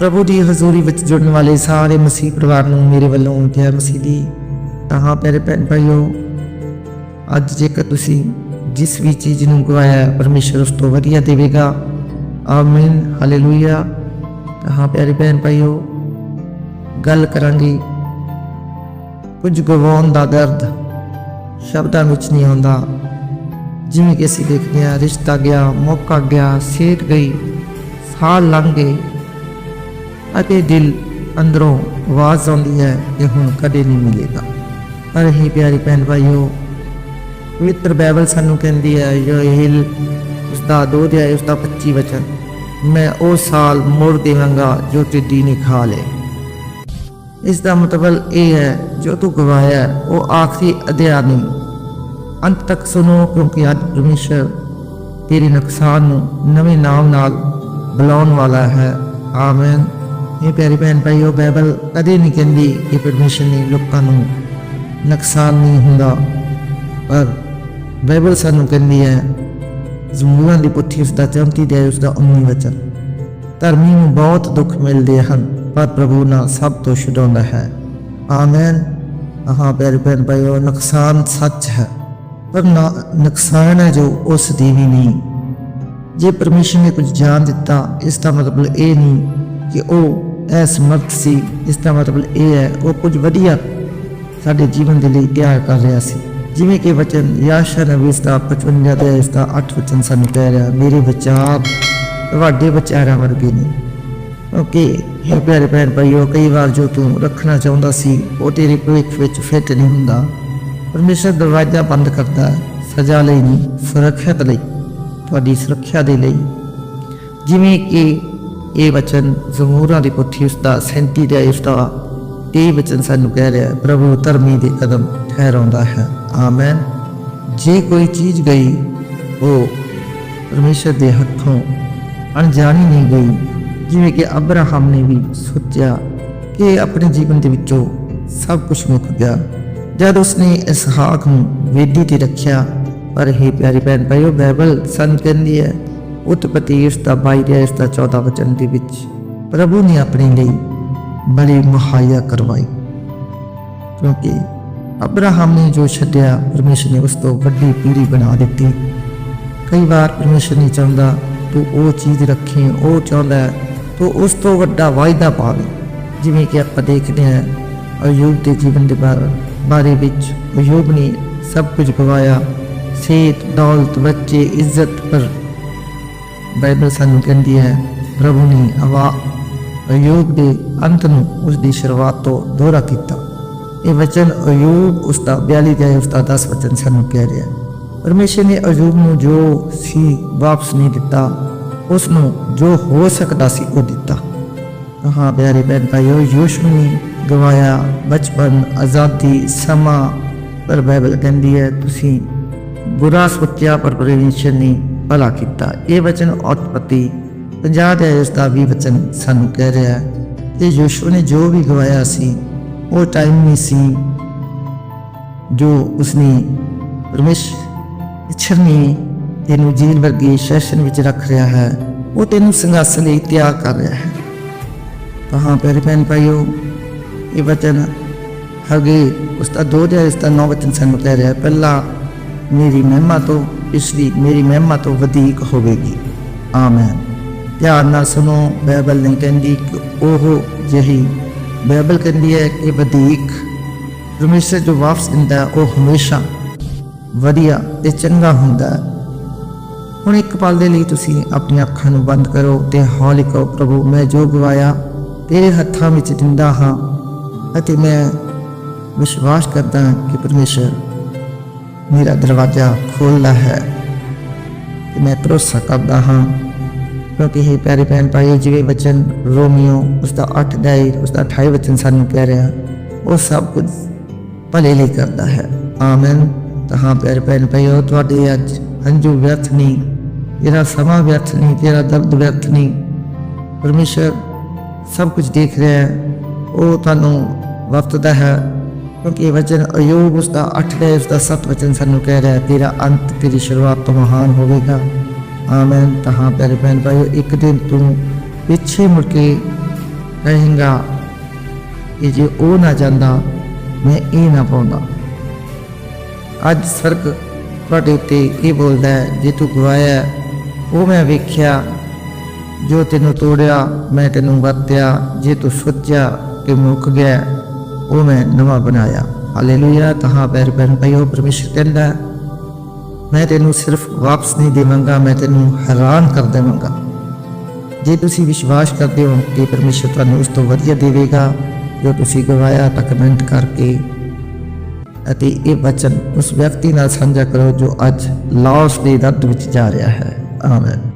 ਪ੍ਰਭੂ ਦੀ ਹਜ਼ੂਰੀ ਵਿੱਚ ਜੁੜਨ ਵਾਲੇ ਸਾਰੇ ਮਸੀਹ ਪਰਿਵਾਰ ਨੂੰ ਮੇਰੇ ਵੱਲੋਂ ਜੈ ਮਸੀਹ ਦੀ ਤਾਂ ਪਿਆਰੇ ਭੈਣ ਭਾਈਓ ਅੱਜ ਜੇਕਰ ਤੁਸੀਂ ਜਿਸ ਵੀ ਚੀਜ਼ ਨੂੰ ਗਵਾਇਆ ਹੈ, ਪਰਮੇਸ਼ਰ ਉਸ ਤੋਂ ਵਧੀਆ ਦੇਵੇਗਾ। ਆਮੀਨ ਹਾਲੇਲੂਇਆ। ਤਾਂ ਪਿਆਰੇ ਭੈਣ ਭਾਈਓ ਗੱਲ ਕਰਾਂਗੇ। ਕੁਝ ਗਵਾਉਣ ਦਾ ਦਰਦ ਸ਼ਬਦਾਂ ਵਿੱਚ ਨਹੀਂ ਆਉਂਦਾ। ਜਿਵੇਂ ਕਿ ਅਸੀਂ ਦੇਖਦੇ ਹਾਂ ਰਿਸ਼ਤਾ ਗਿਆ ਮੌਕਾ ਗਿਆ ਸਿਹਤ ਗਈ ਸਾਲ ਲੰਘ ਗਏ। ਅਤੇ ਦਿਲ ਅੰਦਰੋਂ ਆਵਾਜ਼ ਆਉਂਦੀ ਹੈ ਕਿ ਹੁਣ ਕਦੇ ਨਹੀਂ ਮਿਲੇਗਾ। ਪਰ ਹੀ ਪਿਆਰੀ ਭੈਣ ਭਾਈਓ ਪਵਿੱਤਰ ਬਾਈਬਲ ਸਾਨੂੰ ਕਹਿੰਦੀ ਹੈ ਯੋਹੇਲ ਉਸ ਦਾ ਦੋ ਅਧਿਆਇ ਉਸ ਦਾ 25 ਵਚਨ। ਮੈਂ ਉਹ ਸਾਲ ਮੋੜ ਦੇਵਾਂਗਾ ਜੋ ਟਿੱਡੀ ਨੇ ਖਾ ਲਏ। ਇਸ ਦਾ ਮਤਲਬ ਇਹ ਹੈ, ਜੋ ਤੂੰ ਗਵਾਇਆ, ਉਹ ਆਖਰੀ ਅਧਿਆਇ ਨਹੀਂ ਅੰਤ ਤੱਕ ਸੁਣੋ, ਕਿਉਂਕਿ ਅੱਜ ਪਰਮੇਸ਼ਰ ਤੇਰੇ ਨੁਕਸਾਨ ਨੂੰ ਨਵੇਂ ਨਾਮ ਨਾਲ ਬੁਲਾਉਣ ਵਾਲਾ ਹੈ। ਆਮੀਨ। ਇਹ ਪਿਆਰੀ ਭੈਣ ਭਾਈਓ, ਬਾਈਬਲ ਕਦੇ ਨਹੀਂ ਕਹਿੰਦੀ ਕਿ ਪਰਮਿਸ਼ਨ ਨੇ ਲੋਕਾਂ ਨੂੰ ਨੁਕਸਾਨ ਨਹੀਂ ਹੁੰਦਾ। ਪਰ ਬਾਈਬਲ ਸਾਨੂੰ ਕਹਿੰਦੀ ਹੈ, ਜ਼ਮੂਰਾਂ ਦੀ ਪੁੱਠੀ ਉਸ ਦਾ 34 ਦੇ ਉਸ ਦਾ 19 ਵਚਨ। ਧਰਮੀ ਨੂੰ ਬਹੁਤ ਦੁੱਖ ਮਿਲਦੇ ਹਨ, ਪਰ ਪ੍ਰਭੂ ਨਾਲ ਸਭ ਤੋਂ ਛੁਡਾਉਂਦਾ ਹੈ। ਆਮੀਨ। ਆਹਾਂ ਪਿਆਰੇ ਭੈਣ ਭਾਈਓ, ਨੁਕਸਾਨ ਸੱਚ ਹੈ, ਪਰ ਨਾ, ਨੁਕਸਾਨ ਹੈ ਜੋ ਉਸ ਦੀ ਵੀ ਨਹੀਂ। ਜੇ ਪਰਮੇਸ਼ਰ ਨੇ ਕੁਝ ਜਾਣ ਦਿੱਤਾ, ਇਸ ਦਾ ਮਤਲਬ ਇਹ ਨਹੀਂ ਕਿ ਉਹ ਇਹ ਸਮਰਥ ਸੀ, ਇਸ ਦਾ ਮਤਲਬ ਇਹ ਹੈ, ਉਹ ਕੁਝ ਵਧੀਆ ਸਾਡੇ ਜੀਵਨ ਦੇ ਲਈ ਤਿਆਰ ਕਰ ਰਿਹਾ ਸੀ। ਜਿਵੇਂ ਕਿ ਵਚਨ ਯਾਸ਼ਾ ਨਬੀ ਦਾ 55 ਦੇ ਇਸ ਦਾ 8 ਵਚਨ ਸਾਨੂੰ ਕਹਿ ਰਿਹਾ, ਮੇਰੇ ਵਿਚਾਰ ਤੁਹਾਡੇ ਵਿਚਾਰਾਂ ਵਰਗੇ ਨੇ। ਓਕੇ, ਇਹ ਪਿਆਰੇ ਭੈਣ ਭਾਈਓ, ਕਈ ਵਾਰ ਜੋ ਤੂੰ ਰੱਖਣਾ ਚਾਹੁੰਦਾ ਸੀ, ਉਹ ਤੇਰੇ ਭਵਿੱਖ ਵਿੱਚ ਫਿੱਟ ਨਹੀਂ ਹੁੰਦਾ। ਪਰਮੇਸ਼ਰ ਦਰਵਾਜ਼ਾ ਬੰਦ ਕਰਦਾ ਸਜ਼ਾ ਲਈ ਨਹੀਂ, ਸੁਰੱਖਿਅਤ ਲਈ, ਤੁਹਾਡੀ ਸੁਰੱਖਿਆ ਦੇ ਲਈ। ਜਿਵੇਂ ਕਿ ਇਹ ਵਚਨ ਜ਼ਮੂਰਾਂ ਦੀ ਪੁੱਠੀ ਉਸ ਦਾ 37 ਦਾ ਇਸ ਇਹ ਵਚਨ ਸਾਨੂੰ ਕਹਿ ਰਿਹਾ ਪ੍ਰਭੂ ਧਰਮੀ ਦੇ ਕਦਮ ਠਹਿਰਾਉਂਦਾ ਹੈ। ਆਮੇਨ। ਜੇ ਕੋਈ ਚੀਜ਼ ਗਈ, ਉਹ ਪਰਮੇਸ਼ਰ ਦੇ ਹੱਥੋਂ ਅਣਜਾਣੀ ਨਹੀਂ ਗਈ, ਜਿਵੇਂ ਕਿ ਅਬਰਾਹਮ ਨੇ ਵੀ ਸੋਚਿਆ ਕਿ ਆਪਣੇ ਜੀਵਨ ਦੇ ਵਿੱਚੋਂ ਸਭ ਕੁਝ ਮੁੱਕ ਗਿਆ। ਜਦ ਉਸਨੇ ਇਸਹਾਕ ਨੂੰ ਵੇਦੀ ਤੇ ਰੱਖਿਆ, ਪਰ ਇਹ ਪਿਆਰੀ ਭੈਣ, ਭਾਈਓ, ਬਾਈਬਲ ਸਾਨੂੰ ਕਹਿੰਦੀ ਹੈ ਉਤਪਤੀ ਇਸ ਦਾ 22 ਦੇ ਇਸ ਦਾ 14 ਵਚਨ ਦੇ ਵਿੱਚ ਪ੍ਰਭੂ ਨੇ ਆਪਣੇ ਲਈ ਬੜੀ ਮੁਹੱਈਆ ਕਰਵਾਈ। ਕਿਉਂਕਿ ਅਬਰਾਹਮ ਨੇ ਜੋ ਛੱਡਿਆ, ਪਰਮੇਸ਼ਰ ਨੇ ਉਸ ਤੋਂ ਵੱਡੀ ਪੀੜੀ ਬਣਾ ਦਿੱਤੀ। ਕਈ ਵਾਰ ਪਰਮੇਸ਼ਰ ਨਹੀਂ ਚਾਹੁੰਦਾ, ਤੂੰ ਉਹ ਚੀਜ਼ ਰੱਖੇ, ਉਹ ਚਾਹੁੰਦਾ ਤੂੰ ਉਸ ਤੋਂ ਵੱਡਾ ਵਾਅਦਾ ਪਾਵੇ ਜਿਵੇਂ ਕਿ ਆਪਾਂ ਦੇਖਦੇ ਹਾਂ, ਅਯੂਬ ਦੇ ਜੀਵਨ ਦੇ ਬਾਰੇ ਬਾਰੇ ਵਿੱਚ ਅਯੂਬ ਨੇ ਸਭ ਕੁਝ ਗਵਾਇਆ ਸਿਹਤ ਦੌਲਤ, ਬੱਚੇ, ਇੱਜ਼ਤ ਪਰ ਬਾਈਬਲ ਸਾਨੂੰ ਕਹਿੰਦੀ ਹੈ, ਪ੍ਰਭੂ ਨੇ ਹਵਾ ਅਯੂਬ ਦੇ ਅੰਤ ਨੂੰ ਉਸ ਦੀ ਸ਼ੁਰੂਆਤ ਤੋਂ ਦੋਹਰਾ ਕੀਤਾ। ਇਹ ਵਚਨ ਅਯੂਬ ਉਸ ਦਾ 42 ਦੇ ਉਸ ਦਾ 10 ਵਚਨ ਸਾਨੂੰ ਕਹਿ ਰਿਹਾ ਹੈ। ਪਰਮੇਸ਼ਰ ਨੇ ਅਯੂਬ ਨੂੰ ਜੋ ਸੀ ਵਾਪਸ ਨਹੀਂ ਦਿੱਤਾ, ਉਸ ਨੂੰ ਜੋ ਹੋ ਸਕਦਾ ਸੀ ਉਹ ਦਿੱਤਾ। ਹਾਂ ਪਿਆਰੇ ਭੈਣ ਭਾਈਓ, ਯੋਸ਼ੂ ਨੇ ਗਵਾਇਆ ਬਚਪਨ, ਆਜ਼ਾਦੀ, ਸਮਾਂ, ਪਰ ਬਾਈਬਲ ਕਹਿੰਦੀ ਹੈ, ਤੁਸੀਂ ਬੁਰਾ ਸੋਚਿਆ ਪਰ ਪਰਮੇਸ਼ਰ ਨੇ ਭਲਾ ਕੀਤਾ ਇਹ ਵਚਨ ਉਤਪਤੀ 50 ਦੇ ਇਸ ਦਾ ਵੀ ਵਚਨ ਸਾਨੂੰ ਕਹਿ ਰਿਹਾ ਹੈ ਕਿ ਯੋਸ਼ੂ ਨੇ ਜੋ ਵੀ ਗਵਾਇਆ ਸੀ ਉਹ ਟਾਈਮ ਨਹੀਂ ਸੀ ਜੋ ਉਸਨੇ ਪਰਮੇਸ਼ਰ ਨੇ ਤੈਨੂੰ ਜੀਲ ਵਰਗੀ ਸੈਸ਼ਨ ਵਿੱਚ ਰੱਖ ਰਿਹਾ ਹੈ ਉਹ ਤੈਨੂੰ ਸੰਘਰਸ਼ ਲਈ ਤਿਆਰ ਕਰ ਰਿਹਾ ਹੈ ਤਾਂ ਹਾਂ ਪਿਆਰੇ ਭੈਣ ਭਾਈਓ ਇਹ ਵਚਨ ਹਗੇ ਉਸ ਦਾ ਦੋ ਦੇ ਇਸ ਦਾ ਨੌ ਵਚਨ ਸਾਨੂੰ ਕਹਿ ਰਿਹਾ ਹੈ ਪਹਿਲਾ ਮੇਰੀ ਮਹਿਮਾ ਤੋਂ ਇਸ ਪਿਛਲੀ ਮੇਰੀ ਮਹਿਮਾ ਤੋਂ ਵਧੇਕ ਹੋਵੇਗੀ। ਆਮੇਨ। ਧਿਆਨ ਨਾਲ ਸੁਣੋ ਬਾਈਬਲ ਨਹੀਂ ਕਹਿੰਦੀ, ਕਿ ਉਹ ਜਿਹੀ ਬਾਈਬਲ ਕਹਿੰਦੀ ਹੈ ਕਿ ਵਧੇਕ। ਪਰਮੇਸ਼ਰ ਜੋ ਵਾਪਸ ਦਿੰਦਾ, ਉਹ ਹਮੇਸ਼ਾ ਵਧੀਆ ਤੇ ਚੰਗਾ ਹੁੰਦਾ ਹੈ। ਹੁਣ ਇੱਕ ਪਲ ਦੇ ਲਈ ਤੁਸੀਂ ਆਪਣੀਆਂ ਅੱਖਾਂ ਨੂੰ ਬੰਦ ਕਰੋ ਤੇ ਹੌਲੀ ਕਹੋ ਪ੍ਰਭੂ, ਮੈਂ ਜੋ ਗਵਾਇਆ, ਤੇਰੇ ਹੱਥਾਂ ਵਿੱਚ ਦਿੰਦਾ ਹਾਂ ਅਤੇ ਮੈਂ ਵਿਸ਼ਵਾਸ ਕਰਦਾ ਹਾਂ ਕਿ ਪਰਮੇਸ਼ਰ ਮੇਰਾ ਦਰਵਾਜ਼ਾ ਖੋਲਦਾ ਹੈ ਤੇ ਮੈਂ ਭਰੋਸਾ ਕਰਦਾ ਹਾਂ, ਕਿਉਂਕਿ ਇਹ ਪਿਆਰੇ ਭੈਣ ਭਾਈ ਜਿਵੇਂ ਵਚਨ ਰੋਮੀਓ ਉਸ ਦਾ 8 ਅਧਿਆਇ ਉਸ ਦਾ 28 ਵਚਨ ਸਾਨੂੰ ਕਹਿ ਰਿਹਾ, ਉਹ ਸਭ ਕੁਝ ਭਲੇ ਲਈ ਕਰਦਾ ਹੈ। ਆਮੀਨ। ਤਾਂ ਹਾਂ ਪਿਆਰੇ ਭੈਣ ਭਾਈਓ, ਤੁਹਾਡੇ ਅੱਜ ਹੰਝੂ ਵਿਅਰਥ ਨਹੀਂ, ਤੇਰਾ ਸਮਾਂ ਵਿਅਰਥ ਨਹੀਂ, ਤੇਰਾ ਦਰਦ ਵਿਅਰਥ ਨਹੀਂ। ਪਰਮੇਸ਼ਰ ਸਭ ਕੁਝ ਦੇਖ ਰਿਹਾ ਹੈ, ਉਹ ਤੁਹਾਨੂੰ ਵਰਤਦਾ ਹੈ। ਕਿਉਂਕਿ ਇਹ ਵਚਨ ਅਯੂਬ ਉਸ ਦਾ 8 ਦੇ ਉਸ ਦਾ 7 ਵਚਨ ਸਾਨੂੰ ਕਹਿ ਰਿਹਾ ਹੈ, ਤੇਰਾ ਅੰਤ, ਤੇਰੀ ਸ਼ੁਰੂਆਤ ਤੋਂ ਮਹਾਨ ਹੋਵੇਗਾ। ਆਮੀਨ। ਤਾਂ ਹਾਂ, ਪਿਆਰੇ ਭੈਣ ਭਾਈਓ, ਇੱਕ ਦਿਨ ਤੂੰ ਪਿੱਛੇ ਮੁੜ ਕੇ ਕਹੇਗਾ ਕਿ ਜੇ ਉਹ ਨਾ ਜਾਂਦਾ, ਮੈਂ ਇਹ ਨਾ ਪਾਉਂਦਾ। ਅੱਜ ਸਵਰਗ ਤੁਹਾਡੇ ਉੱਤੇ ਇਹ ਬੋਲਦਾ ਹੈ, ਜੇ ਤੂੰ ਗਵਾਇਆ ਉਹ ਮੈਂ ਵੇਖਿਆ, ਜੋ ਤੈਨੂੰ ਤੋੜਿਆ, ਮੈਂ ਤੈਨੂੰ ਵਰਤਿਆ, ਜੇ ਤੂੰ ਸੋਚਿਆ ਕਿ ਮੁੱਕ ਗਿਆ ਉਹ ਮੈਂ ਨਵਾਂ ਬਣਾਇਆ। ਹਾਲੇਲੂਇਆ, ਤਹਾਂ ਪੈਰ ਪੈਰ ਪਈਓ ਪਰਮੇਸ਼ਰ ਕਹਿੰਦਾ, ਮੈਂ ਤੈਨੂੰ ਸਿਰਫ ਵਾਪਸ ਨਹੀਂ ਦੇਵਾਂਗਾ, ਮੈਂ ਤੈਨੂੰ ਹੈਰਾਨ ਕਰ ਦੇਵਾਂਗਾ। ਜੇ ਤੁਸੀਂ ਵਿਸ਼ਵਾਸ ਕਰਦੇ ਹੋ ਕਿ ਪਰਮੇਸ਼ਰ ਤੁਹਾਨੂੰ ਉਸ ਤੋਂ ਵਧੀਆ ਦੇਵੇਗਾ, ਜੋ ਤੁਸੀਂ ਗਵਾਇਆ ਤਾਂ ਕਮੈਂਟ ਕਰਕੇ। ਅਤੇ ਇਹ ਵਚਨ ਉਸ ਵਿਅਕਤੀ ਨਾਲ ਸਾਂਝਾ ਕਰੋ, ਜੋ ਅੱਜ ਲਾਸ ਦੇ ਦਰਦ ਵਿੱਚ ਜਾ ਰਿਹਾ ਹੈ। ਆਮੇਨ।